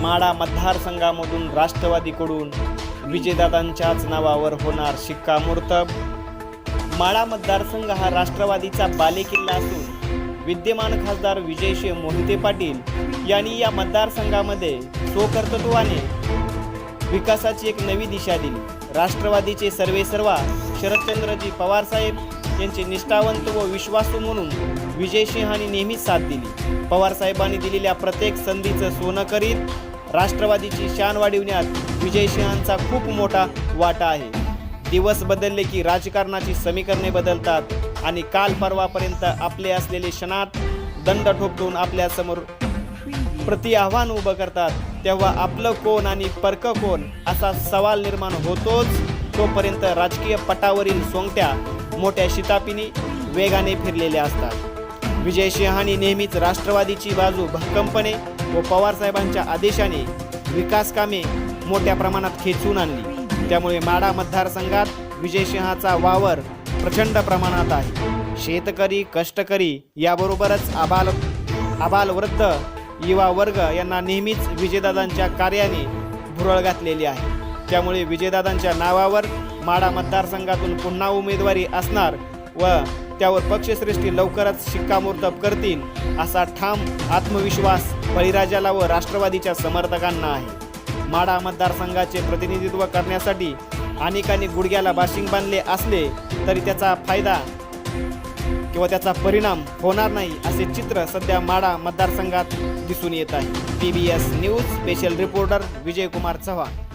Madha मतदारसंघामधून राष्ट्रवादीकडून विजयदादांच्याच नावावर होणार शिक्कामोर्तब. माळा मतदारसंघ हा राष्ट्रवादीचा बालेकिल्ला असून विद्यमान खासदार विजयशे मोहिते पाटील यांनी या मतदारसंघामध्ये स्वकर्तृत्वाने विकासाची एक नवी दिशा दिली. राष्ट्रवादीचे सर्वेसर्वा शरदचंद्रजी पवारसाहेब यांचे निष्ठावंत व विश्वासू म्हणून विजयसिंहांनी नेहमीच साथ दिली. पवारसाहेबांनी दिलेल्या प्रत्येक संधीचं सोनं करीत राष्ट्रवादीची शान वाढविण्यात विजयसिंहांचा खूप मोठा वाटा आहे. दिवस बदलले की राजकारणाची समीकरणे बदलतात आणि काल परवापर्यंत आपले असलेले क्षणात दंड ठोकवून आपल्यासमोर प्रति आव्हान उभं करतात तेव्हा आपलं कोण आणि परक कोण असा सवाल निर्माण होतोच तोपर्यंत राजकीय पटावरील सोंगट्या मोठ्या शितापिनी वेगाने फिरलेल्या असतात. विजय विजयसिंहांनी नेहमीच राष्ट्रवादीची बाजू भक्कमपणे व पवारसाहेबांच्या आदेशाने विकास कामे मोठ्या प्रमाणात खेचून आणली. त्यामुळे माडा मतदारसंघात विजयसिंहाचा वावर प्रचंड प्रमाणात आहे. शेतकरी कष्टकरी याबरोबरच आबाल आबालवृद्ध युवा वर्ग यांना नेहमीच विजयदादांच्या कार्याने भुरळ घातलेली आहे. त्यामुळे विजयदादांच्या नावावर माडा मतदारसंघातून पुन्हा उमेदवारी असणार व त्यावर पक्षश्रेष्ठी लवकरच शिक्कामोर्तब करतील असा ठाम आत्मविश्वास बळीराजाला व राष्ट्रवादीच्या समर्थकांना आहे. माडा मतदारसंघाचे प्रतिनिधित्व करण्यासाठी अनेकांनी गुडघ्याला बाशिंग बांधले असले तरी त्याचा फायदा किंवा त्याचा परिणाम होणार नाही असे चित्र सध्या माडा मतदारसंघात दिसून येत आहे. P B S news special reporter Vijaykumar Chavan.